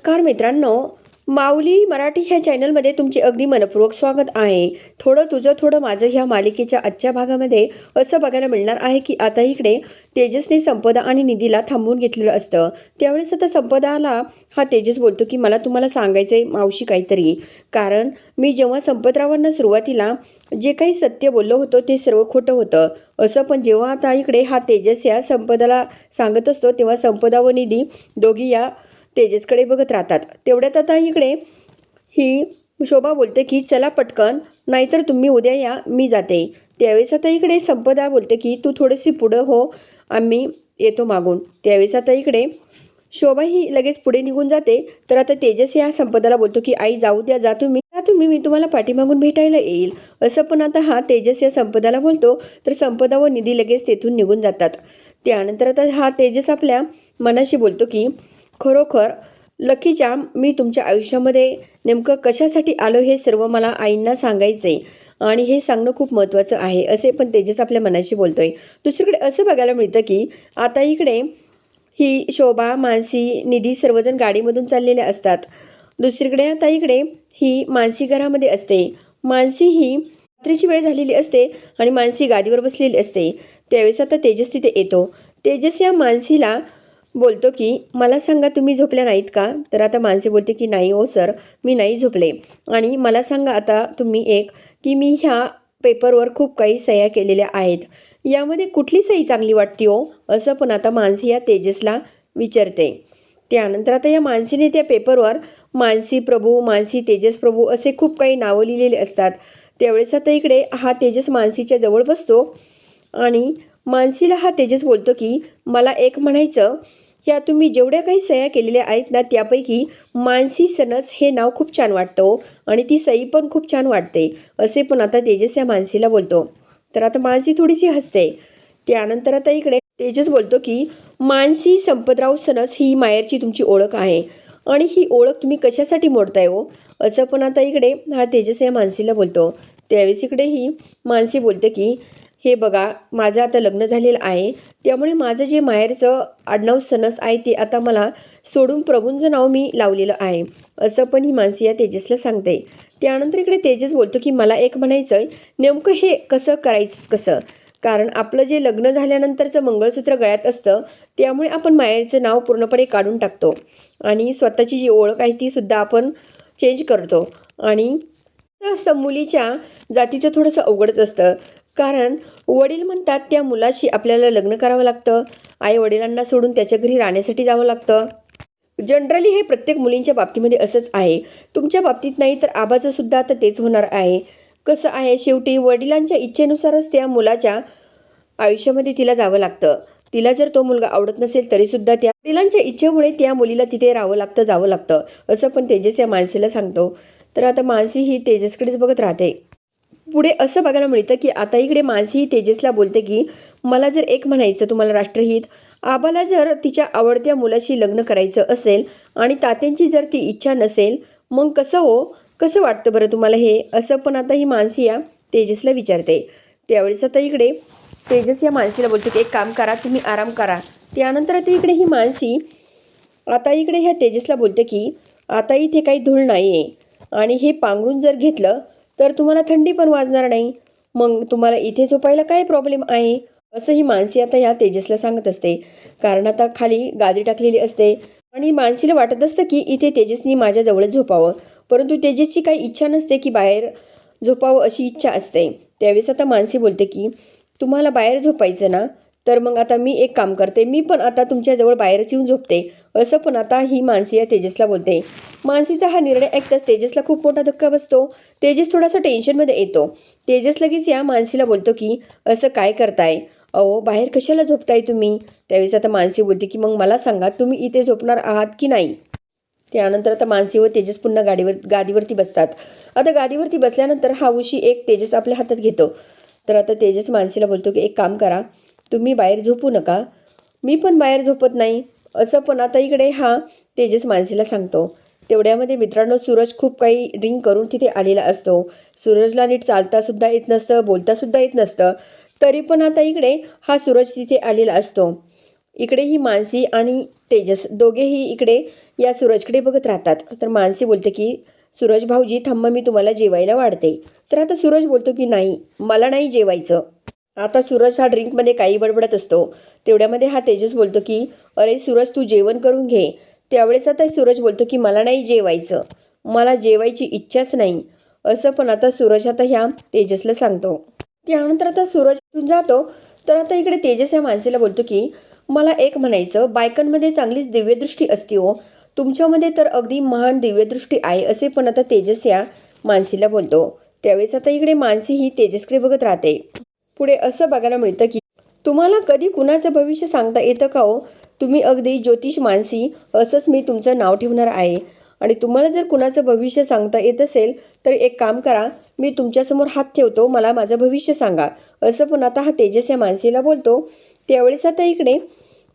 नमस्कार मित्रांनो माऊली मराठी ह्या चॅनलमध्ये तुमचे अगदी मनपूर्वक स्वागत आहे. थोडं तुझं थोडं माझं ह्या मालिकेच्या आजच्या भागामध्ये असं बघायला मिळणार आहे की आता इकडे तेजसने संपदा आणि निधीला थांबवून घेतलेलं असतं. त्यावेळेस आता संपदाला हा तेजस बोलतो की मला तुम्हाला सांगायचं आहे मावशी काहीतरी. कारण मी जेव्हा संपतरावांना सुरुवातीला जे काही सत्य बोललो होतो ते सर्व खोटं होतं. असं पण जेव्हा आता इकडे हा तेजस या संपदाला सांगत असतो तेव्हा संपदा व निधी दोघी या तेजसकडे बघत राहतात. तेवढ्यात आता इकडे ही शोभा बोलते की चला पटकन नाहीतर तुम्ही उद्या या मी जाते. त्यावेळेस आता इकडे संपदा बोलते की तू थोडीशी पुढं हो आम्ही येतो मागून. त्यावेळेस आता इकडे शोभा ही लगेच पुढे निघून जाते. तर आता तेजस या संपदाला बोलतो की आई जाऊ द्या जा तुम्ही. जा तुम्ही मी तुम्हाला पाठीमागून भेटायला येईल. असं पण आता हा तेजस या संपदाला बोलतो. तर संपदा व निधी लगेच तेथून निघून जातात. त्यानंतर आता हा तेजस आपल्या मनाशी बोलतो की खरोखर लकी जाम मी तुमच्या आयुष्यामध्ये नेमकं कशासाठी आलो हे सर्व मला आईंना सांगायचं आहे आणि हे सांगणं खूप महत्त्वाचं आहे असे पण तेजस आपल्या मनाशी बोलतोय. दुसरीकडे असं बघायला मिळतं की आता इकडे ही शोभा मानसी निधी सर्वजण गाडीमधून चाललेल्या असतात. दुसरीकडे आता इकडे ही मानसी घरामध्ये असते. मानसी ही रात्रीची वेळ झालेली असते आणि मानसी गादीवर बसलेली असते. त्यावेळेस आता तेजस तिथे येतो. तेजस या मानसीला बोलतो की मला सांगा तुम्ही झोपल्या नाहीत का? तर आता माणसे बोलते की नाही हो सर मी नाही झोपले. आणि मला सांगा आता तुम्ही एक की मी ह्या पेपरवर खूप काही सह्या केलेल्या आहेत. यामध्ये कुठली सही चांगली वाटते हो? असं पण आता मानसी या तेजसला विचारते. त्यानंतर आता या मानसीने त्या पेपरवर मानसी प्रभू मानसी तेजस प्रभू असे खूप काही नावं लिहिलेले असतात. त्यावेळेस आता इकडे हा तेजस मानसीच्या जवळ बसतो आणि मानसीला हा तेजस बोलतो की मला एक म्हणायचं ह्या तुम्ही जेवढ्या काही सह्या केलेल्या आहेत ना त्यापैकी मानसी सनस हे नाव खूप छान वाटतं हो. आणि ती सई पण खूप छान वाटते. असे पण आता तेजस या मानसीला बोलतो. तर आता मानसी थोडीशी हसते. त्यानंतर आता इकडे तेजस बोलतो की मानसी संपतराव सनस ही मायरची तुमची ओळख आहे. आणि ही ओळख तुम्ही कशासाठी मोडताय हो? असं पण आता इकडे हा तेजस या मानसीला बोलतो. त्यावेळेस इकडे ही मानसी बोलते की हे बघा माझं आता लग्न झालेलं आहे. त्यामुळे माझं जे माहेरचं आडनाव सनस आहे ते आता मला सोडून प्रभूंचं नाव मी लावलेलं आहे. असं पण ही माणसी या तेजसला सांगते. त्यानंतर इकडे तेजस बोलतो की मला एक म्हणायचं आहे नेमकं हे कसं करायचं कसं? कारण आपलं जे लग्न झाल्यानंतरचं मंगळसूत्र गळ्यात असतं त्यामुळे आपण माहेरचं नाव पूर्णपणे काढून टाकतो. आणि स्वतःची जी ओळख आहे ती सुद्धा आपण चेंज करतो. आणि असं मुलीच्या जातीचं थोडंसं अवघडच असतं. कारण वडील म्हणतात त्या मुलाशी आपल्याला लग्न करावं लागतं. आई वडिलांना सोडून त्याच्या घरी राहण्यासाठी जावं लागतं. जनरली हे प्रत्येक मुलींच्या बाबतीमध्ये असंच आहे. तुमच्या बाबतीत नाही तर आबाचं सुद्धा आता तेच होणार आहे. कसं आहे? शेवटी वडिलांच्या इच्छेनुसारच त्या मुलाच्या आयुष्यामध्ये तिला जावं लागतं. तिला जर तो मुलगा आवडत नसेल तरीसुद्धा त्या वडिलांच्या इच्छेमुळे त्या मुलीला तिथे राहावं लागतं जावं लागतं. असं पण तेजस या माणसेला सांगतो. तर आता मानसी ही तेजसकडेच बघत राहते. पुढे असं बघायला मिळतं की आता इकडे मानसी तेजसला बोलते की मला जर एक म्हणायचं तुम्हाला राष्ट्रहित आबाला जर तिच्या आवडत्या मुलाशी लग्न करायचं असेल आणि तात्यांची जर ती इच्छा नसेल मग कसं हो? कसं वाटतं बरं तुम्हाला हे? असं पण आता ही मानसी या तेजसला विचारते. त्यावेळेस आता इकडे तेजस या मानसीला बोलतो की एक काम करा तुम्ही आराम करा. त्यानंतर आता इकडे ही मानसी आता इकडे ह्या तेजसला बोलते की आता इथे काही धूळ नाही आहे आणि हे पांघरून जर घेतलं तर तुम्हाला थंडी पण वाजणार नाही. मग तुम्हाला इथे झोपायला काय प्रॉब्लेम आहे? असं ही मानसी आता या तेजसला सांगत असते. कारण आता खाली गादी टाकलेली असते. आणि मानसीला वाटत असतं की इथे तेजसनी माझ्याजवळच झोपावं. परंतु तेजसची काही इच्छा नसते की बाहेर झोपावं अशी इच्छा असते. त्यावेळेस आता मानसी बोलते की तुम्हाला बाहेर झोपायचं ना? तर मग आता मी एक काम करते मी पण आता तुमच्याजवळ बाहेरच येऊन झोपते. असं पण आता ही मानसी या तेजसला बोलते. मानसीचा हा निर्णय ऐकताच तेजसला खूप मोठा धक्का बसतो. तेजस थोडासा टेन्शनमध्ये येतो. तेजस लगेच या मानसीला बोलतो की असं काय करताय? अहो बाहेर कशाला झोपताय तुम्ही? त्यावेळेस आता मानसी बोलते की मग मला सांगा तुम्ही इथे झोपणार आहात की नाही? त्यानंतर आता मानसी व तेजस पुन्हा गाडीवर गादीवरती बसतात. आता गादीवरती बसल्यानंतर हा उशी एक तेजस आपल्या हातात घेतो. तर आता तेजस मानसीला बोलतो की एक काम करा तुम्ही बाहेर झोपू नका. मी पण बाहेर झोपत नाही. असं पण आता इकडे हा तेजस मानसीला सांगतो. तेवढ्यामध्ये मित्रांनो सूरज खूप काही ड्रिंक करून तिथे आलेला असतो. सूरजला नीट चालतासुद्धा येत नसतं बोलतासुद्धा येत नसतं. तरी पण आता इकडे हा सूरज तिथे आलेला असतो. इकडे ही मानसी आणि तेजस दोघेही इकडे या सूरजकडे बघत राहतात. तर मानसी बोलते की सूरज भाऊजी थांबा मी तुम्हाला जेवायला वाढते. तर आता सूरज बोलतो की नाही मला नाही जेवायचं. आता सूरज हा ड्रिंकमध्ये काही बडबडत असतो. तेवढ्यामध्ये हा तेजस बोलतो की अरे सूरज तू जेवण करून घे. त्यावेळेस आता सूरज बोलतो की मला नाही जेवायचं. मला जेवायची इच्छाच नाही. असं पण आता सूरज आता ह्या तेजसला सांगतो. त्यानंतर आता सूरज जातो. तर आता इकडे तेजस या माणसेला बोलतो की मला एक म्हणायचं बायकांमध्ये चांगलीच दिव्यदृष्टी असते हो. तुमच्यामध्ये तर अगदी महान दिव्यदृष्टी आहे असे पण आता तेजस या मानसीला बोलतो. त्यावेळेस आता इकडे मानसी ही तेजसकडे बघत राहते. पुढे असं बघायला मिळतं की तुम्हाला कधी कुणाचं भविष्य सांगता येतं का हो? तुम्ही अगदी ज्योतिष मानसी असंच मी तुमचं नाव ठेवणार आहे. आणि तुम्हाला जर कुणाचं भविष्य सांगता येत असेल तर एक काम करा मी तुमच्यासमोर हात ठेवतो मला माझं भविष्य सांगा. असं पण आता हा तेजस या मानसीला बोलतो. त्यावेळेस आता इकडे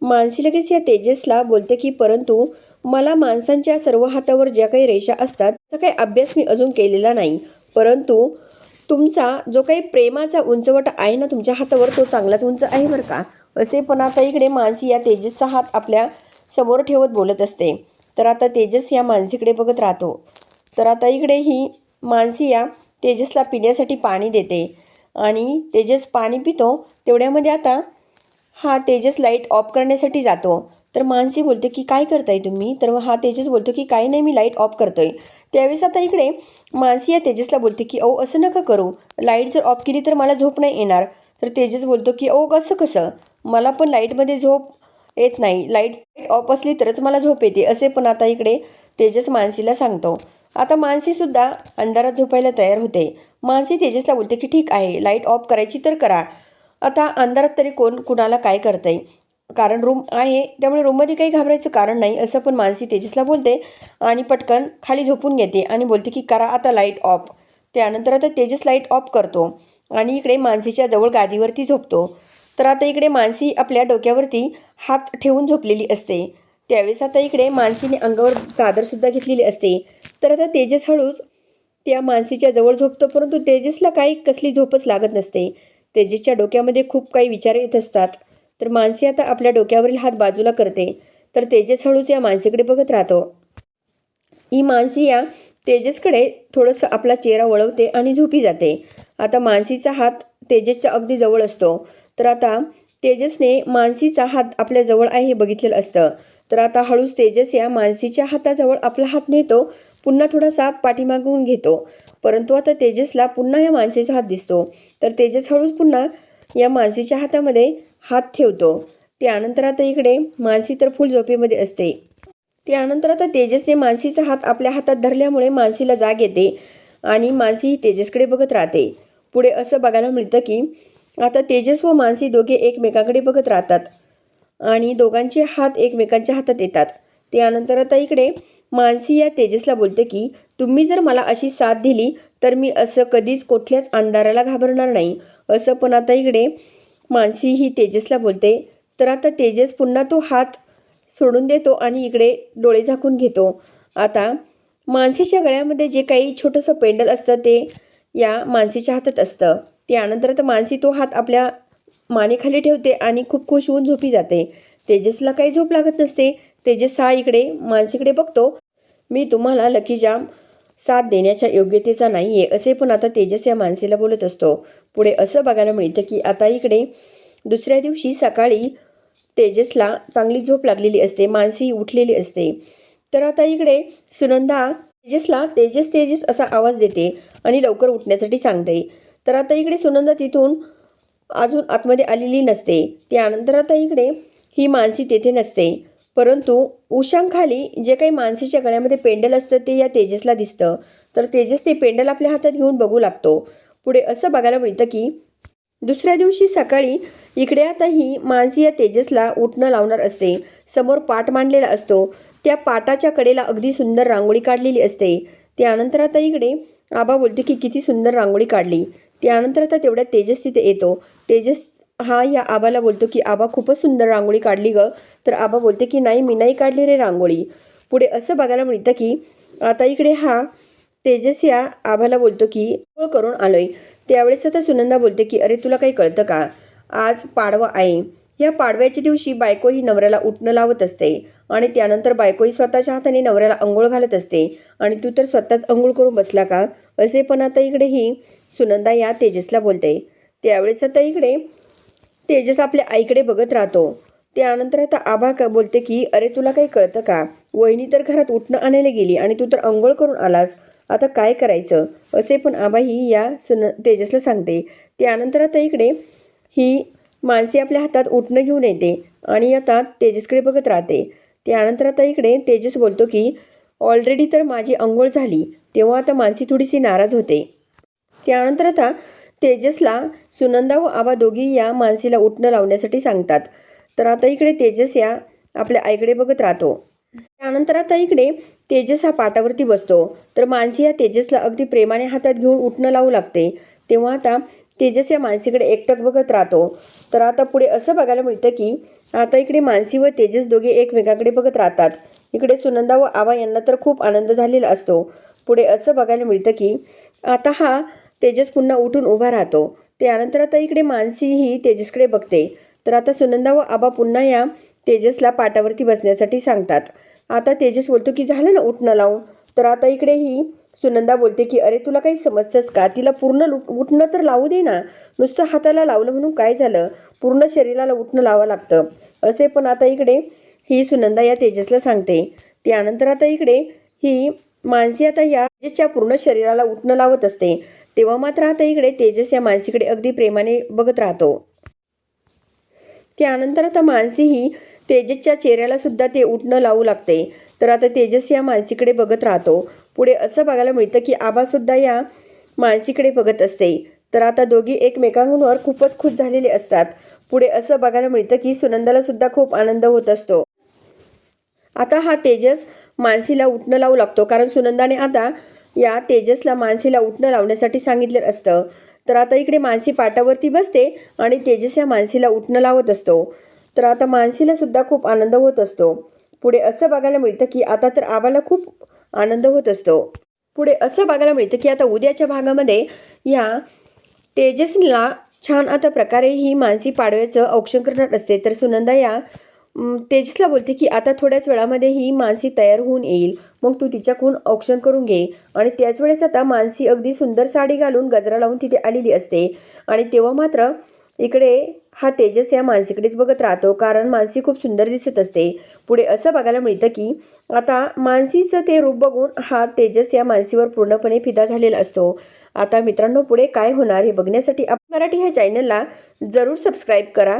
मानसी लगेच या तेजसला बोलते की परंतु मला माणसांच्या सर्व हातावर ज्या काही रेषा असतात त्याचा काही अभ्यास मी अजून केलेला नाही. परंतु तुमचा जो काही प्रेमाचा उंचवट आहे ना तुमच्या हातावर तो चांगलाच उंच आहे बरं का? असे पण आता इकडे मानसी या तेजसचा हात आपल्यासमोर ठेवत बोलत असते. तर आता तेजस या मानसीकडे बघत राहतो. तर आता इकडे ही मानसी या तेजसला पिण्यासाठी पाणी देते. आणि तेजस पाणी पितो तेवढ्यामध्ये आता हा तेजस लाइट ऑफ करण्यासाठी जातो. तर मानसी बोलते की काय करताय तुम्ही? तर हा तेजस बोलतो की काही नाही मी लाइट ऑफ करतोय. त्यावेळेस आता इकडे मानसी या तेजसला बोलते की ओ असं नका करू. लाइट जर ऑफ केली तर मला झोप नाही येणार. तर तेजस बोलतो की ओ कसं कसं? मला पण लाईटमध्ये झोप येत नाही. लाइट ऑफ असली तरच मला झोप येते. असे पण आता इकडे तेजस मानसीला सांगतो. आता मानसीसुद्धा अंधारात झोपायला तयार होते. मानसी तेजसला बोलते की ठीक आहे. लाइट ऑफ करायची तर करा. आता अंधारात तरी कोण कुणाला काय करतंय? कारण रूम आहे. त्यामुळे रूममध्ये काही घाबरायचं कारण नाही असं पण मानसी तेजसला बोलते आणि पटकन खाली झोपून घेते आणि बोलते की करा आता लाइट ऑफ त्यानंतर आता तेजस लाइट ऑफ करतो आणि इकडे मानसीच्या जवळ गादीवरती झोपतो. तर आता इकडे मानसी आपल्या डोक्यावरती हात ठेवून झोपलेली असते. त्यावेळेस आता इकडे मानसीने अंगावर चादरसुद्धा घेतलेली असते. तर आता तेजस हळूच त्या मानसीच्या जवळ झोपतो परंतु तेजसला काही कसली झोपच लागत नसते. तेजसच्या डोक्यामध्ये खूप काही विचार येत असतात. तर मानसी आता आपल्या डोक्यावरील हात बाजूला करते. तर तेजस हळूच या मानसीकडे बघत राहतो. ही मानसी या तेजसकडे थोडंसं आपला चेहरा वळवते आणि झोपी जाते. आता मानसीचा हात तेजसच्या अगदी जवळ असतो. तर आता तेजसने मानसीचा हात आपल्या जवळ आहे हे बघितलेलं असतं. तर आता हळूच तेजस या मानसीच्या हाताजवळ आपला हात नेतो. पुन्हा थोडासा पाठीमागून घेतो. परंतु आता तेजसला पुन्हा या मानसीचा हात दिसतो. तर तेजस हळूच पुन्हा या मानसीच्या हातामध्ये हात ठेवतो. त्यानंतर आता इकडे मानसी तर फुल झोपेमध्ये असते. त्यानंतर आता तेजसने मानसीचा हात आपल्या हातात धरल्यामुळे मानसीला जाग येते आणि मानसी ही तेजसकडे बघत राहते. पुढे असं बघायला मिळतं की आता तेजस व मानसी दोघे एकमेकांकडे बघत राहतात आणि दोघांचे हात एकमेकांच्या हातात येतात. त्यानंतर आता इकडे मानसी या तेजसला बोलते की तुम्ही जर मला अशी साथ दिली तर मी असं कधीच कुठल्याच अंधाराला घाबरणार नाही. असं पण आता इकडे मानसी ही तेजसला बोलते. तर आता तेजस पुन्हा तो हात सोडून देतो आणि इकडे डोळे झाकून घेतो. आता मानसीच्या गळ्यामध्ये जे काही छोटंसं पेंडल असतं ते या मानसीच्या हातात असतं. त्यानंतर आता मानसी तो हात आपल्या मानेखाली ठेवते आणि खूप खुश होऊन झोपी जाते. तेजसला काही झोप लागत नसते. तेजस हा इकडे मानसीकडे बघतो. मी तुम्हाला लकी जाम साथ देण्याच्या योग्यतेचा नाही आहे असे पण आता तेजस या माणसेला बोलत असतो. पुढे असं बघायला मिळतं की आता इकडे दुसऱ्या दिवशी सकाळी तेजसला चांगली झोप लागलेली असते मानसी उठलेली असते. तर आता इकडे सुनंदा तेजसला तेजस तेजस असा आवाज देते आणि लवकर उठण्यासाठी सांगते. तर आता इकडे सुनंदा तिथून अजून आतमध्ये आलेली नसते. त्यानंतर आता इकडे ही मानसी तेथे नसते. परंतु उशांखाली जे काही मानसीच्या गळ्यामध्ये पेंडल असतं ते या तेजसला दिसतं. तर तेजस ते पेंडल आपल्या हातात घेऊन बघू लागतो. पुढे असं बघायला मिळतं की दुसऱ्या दिवशी सकाळी इकडे आताही मानसी या तेजसला उठणं लावणार असते. समोर पाट मांडलेला असतो. त्या पाटाच्या कडेला अगदी सुंदर रांगोळी काढलेली असते. त्यानंतर आता इकडे आबा बोलते की किती सुंदर रांगोळी काढली. त्यानंतर आता तेवढ्या तेजस तिथे येतो. तेजस हा या आबाला बोलतो की आबा खूपच सुंदर रांगोळी काढली ग. तर आबा बोलते की नाही मी नाही काढली रे रांगोळी. पुढे असं बघायला मिळतं की आता इकडे हा तेजस या आबाला बोलतो की ओळ करून आलोय. त्यावेळेस आता सुनंदा बोलते की अरे तुला काही कळतं का? आज पाडवा आहे. या पाडव्याच्या दिवशी बायको ही नवऱ्याला उठणं लावत असते आणि त्यानंतर बायकोही स्वतःच्या हाताने नवऱ्याला अंघोळ घालत असते. आणि तू तर स्वतःच अंघोळ करून बसला का? असे पण आता इकडे ही सुनंदा या तेजसला बोलते. त्यावेळेस आता इकडे तेजस आपल्या आईकडे बघत राहतो. त्यानंतर आता आभा का बोलते की अरे तुला काही कळतं का? वहिनी तर घरात उठणं आणायला गेली आणि तू तर अंघोळ करून आलास. आता काय करायचं? असे पण आबा ही या सुन तेजसला सांगते. त्यानंतर आता इकडे ही माणसे आपल्या हातात उठणं घेऊन येते आणि आता तेजसकडे बघत राहते. त्यानंतर आता इकडे तेजस बोलतो की ऑलरेडी तर माझी अंघोळ झाली. तेव्हा आता मानसी थोडीशी नाराज होते. त्यानंतर आता तेजसला सुनंदा व आबा दोघी या मानसीला उठणं लावण्यासाठी सांगतात. तर आता इकडे तेजस या आपल्या आईकडे बघत राहतो. त्यानंतर आता इकडे तेजस हा पाटावरती बसतो. तर मानसी या तेजसला अगदी प्रेमाने हातात घेऊन उठणं लावू लागते. तेव्हा आता तेजस या मानसीकडे एकटक बघत राहतो. तर आता पुढे असं बघायला मिळतं की आता इकडे मानसी व तेजस दोघे एकमेकाकडे बघत राहतात. इकडे सुनंदा व आबा यांना तर खूप आनंद झालेला असतो. पुढे असं बघायला मिळतं की आता हा तेजस पुन्हा उठून उभा राहतो. त्यानंतर आता इकडे मानसी ही तेजसकडे बघते. तर आता सुनंदा व आबा पुन्हा या तेजसला पाटावरती बसण्यासाठी सांगतात. आता तेजस बोलतो की झालं ना उठणं लावून? तर आता इकडे ही सुनंदा बोलते की अरे तुला काही समजतंस का? तिला पूर्ण लुट उठणं तर लावू दे ना. नुसतं हाताला लावलं म्हणून काय झालं? पूर्ण शरीराला उठणं लावावं लागतं. असे पण आता इकडे ही सुनंदा या तेजसला सांगते. त्यानंतर आता इकडे ही मानसी आता या तेजसच्या पूर्ण शरीराला उठणं लावत असते. तेव्हा मात्र आता इकडे तेजस या मानसीकडे अगदी प्रेमाने बघत राहतो. त्यानंतर आता मानसी ही तेजसच्या चेहऱ्याला सुद्धा ते उठणं लावू लागते. तर आता तेजस या मानसीकडे बघत राहतो. पुढे असं बघायला मिळतं की आबासुद्धा या मानसीकडे बघत असते. तर आता दोघी एकमेकांवर खूपच खुश झालेले असतात. पुढे असं बघायला मिळतं की सुनंदाला सुद्धा खूप आनंद होत असतो. आता हा तेजस मानसीला उठणं लावू लागतो. कारण सुनंदाने आता या तेजसला मानसीला उठणं लावण्यासाठी सांगितलेलं असतं. तर आता इकडे मानसी पाटावरती बसते आणि तेजस या मानसीला उठणं लावत असतो. तर आता मानसीला सुद्धा खूप आनंद होत असतो. पुढे असं बघायला मिळतं की आता तर आबाला खूप आनंद होत असतो. पुढे असं बघायला मिळतं की आता उद्याच्या भागामध्ये या तेजसला छान आता प्रकारे ही मानसी पाडव्याचं औक्षण करणार असते. तर सुनंदा या तेजसला बोलते की आता थोड्याच वेळामध्ये ही मानसी तयार होऊन येईल. मग तू तिच्याकडून औक्षण करून घे. आणि त्याच वेळेस आता मानसी अगदी सुंदर साडी घालून गजरा लावून तिथे आलेली असते. आणि तेव्हा मात्र इकडे हा तेजस या मानसीकडेच बघत राहतो कारण मानसी खूप सुंदर दिसत असते. पुढे असं बघायला मिळतं की आता मानसीचं ते रूप बघून हा तेजस या मानसीवर पूर्णपणे फिदा झालेला असतो. आता मित्रांनो पुढे काय होणार हे बघण्यासाठी आप मराठी ह्या चॅनलला जरूर सबस्क्राईब करा.